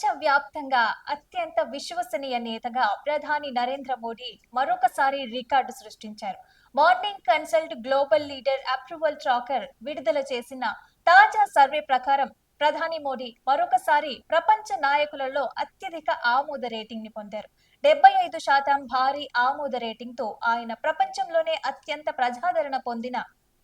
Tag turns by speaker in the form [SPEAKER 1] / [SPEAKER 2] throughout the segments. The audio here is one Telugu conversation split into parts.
[SPEAKER 1] ప్రపంచవ్యాప్తంగా అత్యంత విశ్వసనీయ నేతగా ప్రధాని నరేంద్ర మోడీ మరొకసారి రికార్డు సృష్టించారు. Morning Consult global leader approval tracker విడుదల చేసిన తాజా సర్వే ప్రకారం ప్రధాని మోడీ మరొకసారి ప్రపంచ నాయకులలో అత్యధిక ఆమోద రేటింగ్ని పొందారు. డెబ్బై ఐదు శాతం భారీ ఆమోద రేటింగ్తో ఆయన ప్రపంచంలోనే అత్యంత ప్రజాదరణ పొందిన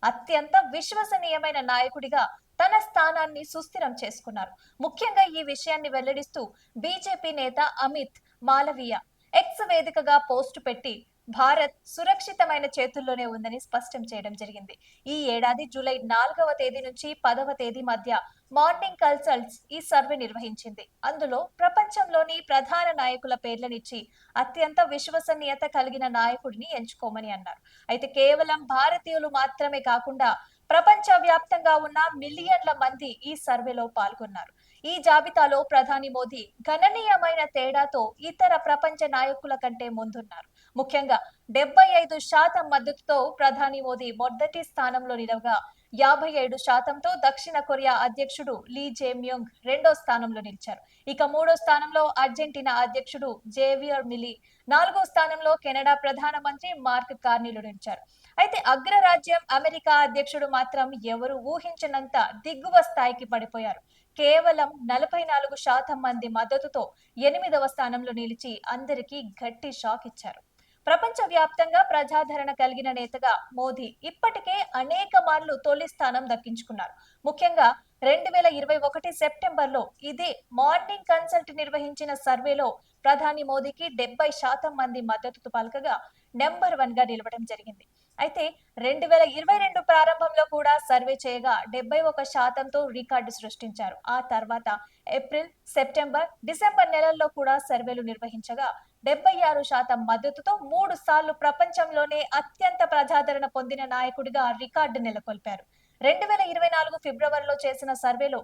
[SPEAKER 1] అత్యంత విశ్వసనీయమైన నాయకుడిగా తన స్థానాన్ని సుస్థిరం చేసుకున్నారు. ముఖ్యంగా ఈ విషయాన్ని వెల్లడిస్తూ బీజేపీ నేత అమిత్ మాలవీయ ఎక్స్ వేదికగా పోస్టు పెట్టి భారత్ సురక్షితమైన చేతుల్లోనే ఉందని స్పష్టం చేయడం జరిగింది. ఈ ఏడాది జూలై నాలుగవ తేదీ నుంచి పదవ తేదీ మధ్య మార్నింగ్ కన్సల్ట్స్ ఈ సర్వే నిర్వహించింది. అందులో ప్రపంచంలోని ప్రధాన నాయకుల పేర్లనిచ్చి అత్యంత విశ్వసనీయత కలిగిన నాయకుడిని ఎంచుకోమని అన్నారు. అయితే కేవలం భారతీయులు మాత్రమే కాకుండా ప్రపంచ వ్యాప్తంగా ఉన్న మిలియన్ల మంది ఈ సర్వేలో పాల్గొన్నారు. ఈ జాబితాలో ప్రధాని మోదీ గణనీయమైన తేడాతో ఇతర ప్రపంచ నాయకుల కంటే ముందున్నారు. ముఖ్యంగా డెబ్బై ఐదు శాతం మద్దతుతో ప్రధాని మోదీ మొదటి స్థానంలో నిలవగా యాభై ఏడు శాతంతో దక్షిణ కొరియా అధ్యక్షుడు లీ జేమ్యోంగ్ రెండో స్థానంలో నిలిచారు. ఇక మూడో స్థానంలో అర్జెంటీనా అధ్యక్షుడు జేవియర్ మిలీ నాలుగో స్థానంలో కెనడా ప్రధానమంత్రి మార్క్ కార్నీలు నిలిచారు. అయితే అగ్రరాజ్యం అమెరికా అధ్యక్షుడు మాత్రం ఎవరు ఊహించినంత దిగువ స్థాయికి పడిపోయారు. కేవలం నలభై నాలుగు శాతం మంది మద్దతుతో ఎనిమిదవ స్థానంలో నిలిచి అందరికీ గట్టి షాక్ ఇచ్చారు. ప్రపంచ వ్యాప్తంగా ప్రజాదరణ కలిగిన నేతగా మోదీ ఇప్పటికే అనేక మార్లు తొలి స్థానం దక్కించుకున్నారు. ముఖ్యంగా రెండు వేల ఇరవై ఒకటి సెప్టెంబర్లో ఇదే మార్నింగ్ కన్సల్ట్ నిర్వహించిన సర్వేలో ప్రధాని మోదీకి డెబ్బై శాతం మంది మద్దతు పలకగా నెంబర్ వన్గా నిలవడం జరిగింది. అయితే రెండు వేల ఇరవై రెండు ప్రారంభంలో కూడా సర్వే చేయగా డెబ్బై ఒక శాతంతో రికార్డు సృష్టించారు. ఆ తర్వాత ఏప్రిల్ సెప్టెంబర్ డిసెంబర్ నెలల్లో కూడా సర్వేలు నిర్వహించగా డెబ్బై ఆరు శాతం మద్దతుతో మూడు సార్లు ప్రపంచంలోనే అత్యంత ప్రజాదరణ పొందిన నాయకుడిగా రికార్డు నెలకొల్పారు. రెండు వేల ఇరవై నాలుగు ఫిబ్రవరిలో చేసిన సర్వేలో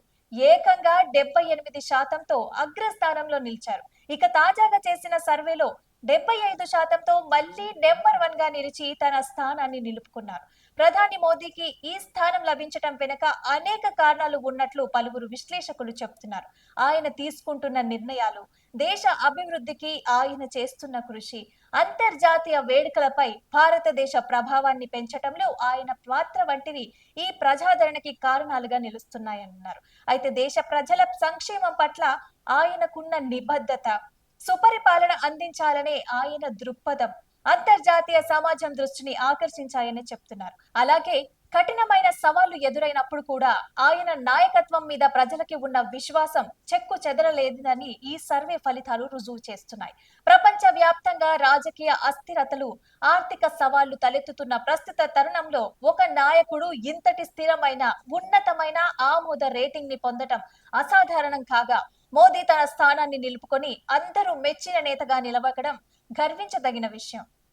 [SPEAKER 1] ఏకంగా డెబ్బై ఎనిమిది శాతంతో అగ్రస్థానంలో నిలిచారు. ఇక తాజాగా చేసిన సర్వేలో డెబ్బై ఐదు శాతంతో మళ్ళీ నెంబర్ వన్గా నిలిచి తన స్థానాన్ని నిలుపుకున్నారు. ప్రధాని మోదీకి ఈ స్థానం లభించటం వెనుక అనేక కారణాలు ఉన్నట్లు పలువురు విశ్లేషకులు చెబుతున్నారు. ఆయన తీసుకుంటున్న నిర్ణయాలు దేశ అభివృద్ధికి ఆయన చేస్తున్న కృషి అంతర్జాతీయ వేడుకలపై భారతదేశ ప్రభావాన్ని పెంచటంలో ఆయన పాత్ర వంటివి ఈ ప్రజాదరణకి కారణాలుగా నిలుస్తున్నాయన్నారు. అయితే దేశ ప్రజల సంక్షేమం పట్ల ఆయనకున్న నిబద్ధత సుపరిపాలన అందించాలనే ఆయన దృక్పథం అంతర్జాతీయ సమాజం దృష్టిని ఆకర్షించాయని చెప్తున్నారు. అలాగే కఠినమైన సవాళ్ళు ఎదురైనప్పుడు కూడా ఆయన నాయకత్వం మీద ప్రజలకి ఉన్న విశ్వాసం చెక్కు చెదరలేదని ఈ సర్వే ఫలితాలు రుజువు చేస్తున్నాయి. ప్రపంచ వ్యాప్తంగా రాజకీయ అస్థిరతలు ఆర్థిక సవాళ్ళు తలెత్తుతున్న ప్రస్తుత తరుణంలో ఒక నాయకుడు ఇంతటి స్థిరమైన ఉన్నతమైన ఆమోద రేటింగ్ని పొందటం అసాధారణం కాగా మోదీ తన స్థానాన్ని నిలుపుకొని అందరూ మెచ్చిన నేతగా నిలవగడం గర్వించదగిన విషయం.